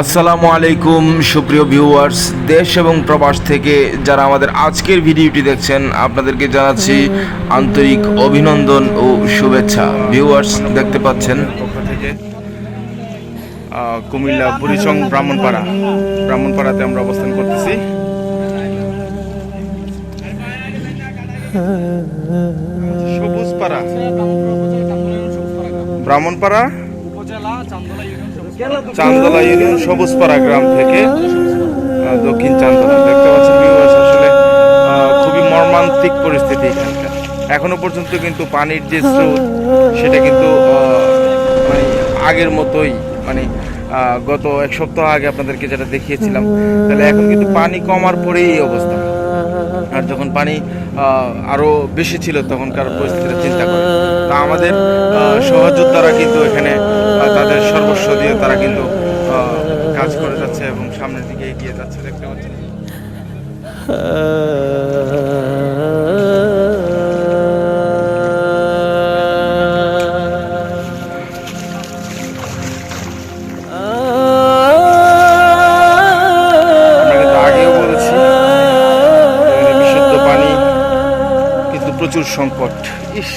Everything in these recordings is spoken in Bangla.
আসসালামু আলাইকুম সুপ্রিয় ভিউয়ার্স দেশ এবং প্রবাস থেকে যারা আমাদের আজকের ভিডিওটি দেখছেন আপনাদেরকে জানাচ্ছি আন্তরিক অভিনন্দন ও শুভেচ্ছা। ভিউয়ার্স দেখতে পাচ্ছেন। কুমিল্লা বুড়িচং ব্রাহ্মণপাড়া। ব্রাহ্মণপাড়াতে আমরা অবস্থান করতেছি। সবুজপাড়া। ব্রাহ্মণপাড়া। চান্দলা ইউনিয়ন সবুজপাড়া গ্রাম থেকে দক্ষিণ চান্দলা। দেখতে পাচ্ছেন আসলে খুবই মর্মান্তিক পরিস্থিতি এখানকার। এখনও পর্যন্ত কিন্তু পানির যে স্রোত সেটা কিন্তু মানে আগের মতোই মানে গত এক সপ্তাহ আগে আপনাদেরকে যেটা দেখিয়েছিলাম তাহলে এখন কিন্তু পানি কমার পরেই এই অবস্থা। আর যখন পানি আহ, আরও বেশি ছিল তখনকার পরিস্থিতিটা চিন্তা করে। তা আমাদের সহযোদ্ধারা কিন্তু এখানে দিয়ে তারা কিন্তু কাজ করে যাচ্ছে এবং সামনের দিকে এগিয়ে যাচ্ছে দেখতে কিন্তু প্রচুর সংকট। ইস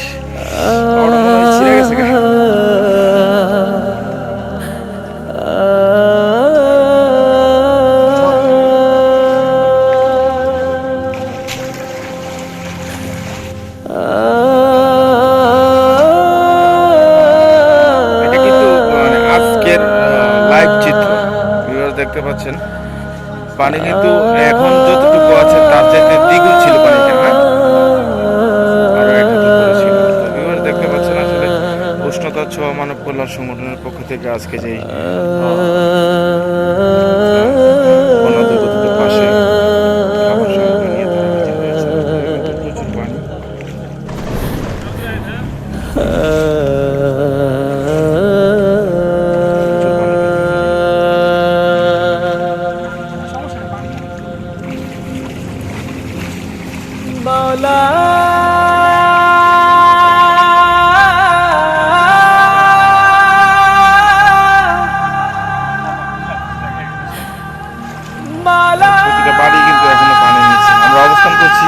দেখতে পাচ্ছেন। পানি কিন্তু এখন যতটুকু আছে তার চাইতে দ্বিগুণ ছিল পানিটা হ্যাঁ? দেখতে পাচ্ছেন আসলে উষ্ণতা ছোঁয়া মানব কল্যাণ সংগঠনের পক্ষ থেকে আজকে যেই পাশে বাড়ি কিন্তু এখনও পানি নিচ্ছে। আমরা অবস্থান করছি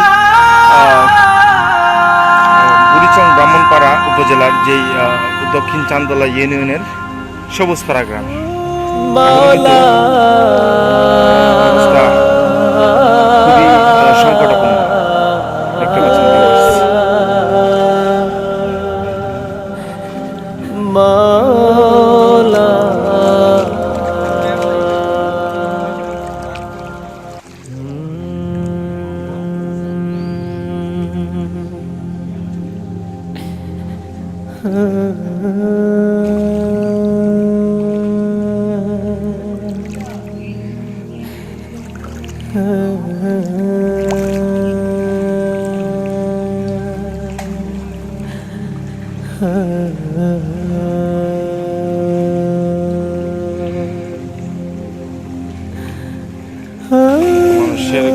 বুড়িচং ব্রাহ্মণপাড়া উপজেলার যেই দক্ষিণ চান্দলা ইউনিয়নের সবুজপাড়া গ্রাম। সংকটাপন্ন। মানুষের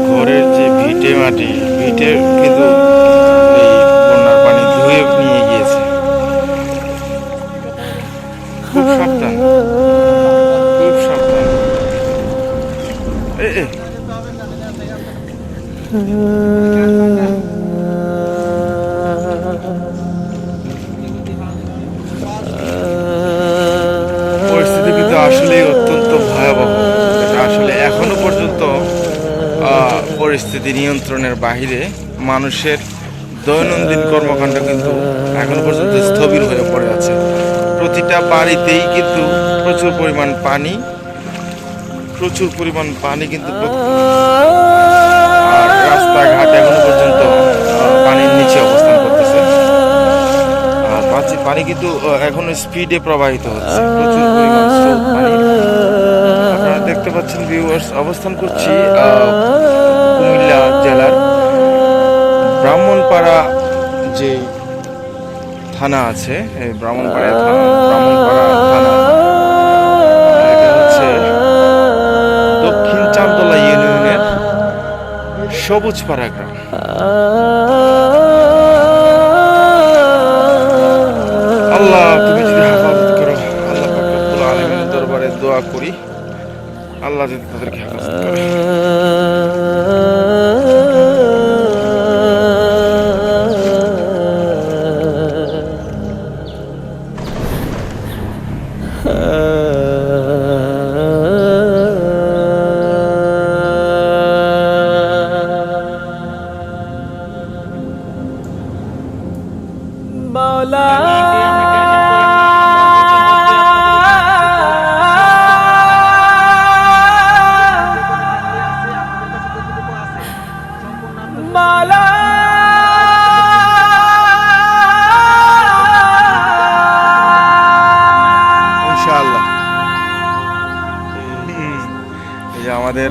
ঘরের যে ভিটে মাটি ভিটে কিন্তু পরিস্থিতি আসলে অত্যন্ত ভয়াবহ। আসলে এখনও পর্যন্ত পরিস্থিতি নিয়ন্ত্রণের বাহিরে মানুষের দৈনন্দিন কর্মকাণ্ড কিন্তু এখনও পর্যন্ত স্থবির হয়ে পড়ে আছে। প্রতিটা বাড়িতেই কিন্তু প্রচুর পরিমাণ পানি, প্রচুর পরিমাণ পানি কিন্তু রাস্তাঘাট এখনও পর্যন্ত পানির নিচে অবস্থান করতেছে। পানি- কিন্তু এখনও স্পিডে প্রবাহিত হচ্ছে। আপনারা দেখতে পাচ্ছেন ভিউয়ার্স অবস্থান করছি কুমিল্লা জেলার ব্রাহ্মণপাড়া যে থানা আছে ব্রাহ্মণপাড়া থানা ব্রাহ্মণপাড়া থানা। সবুজপাড়া গ্রাম আল্লাহ আল্লাহ রব্বুল দরবারে দোয়া করি। আল্লাহ যদি তাদেরকে হেফাজত করে। আমাদের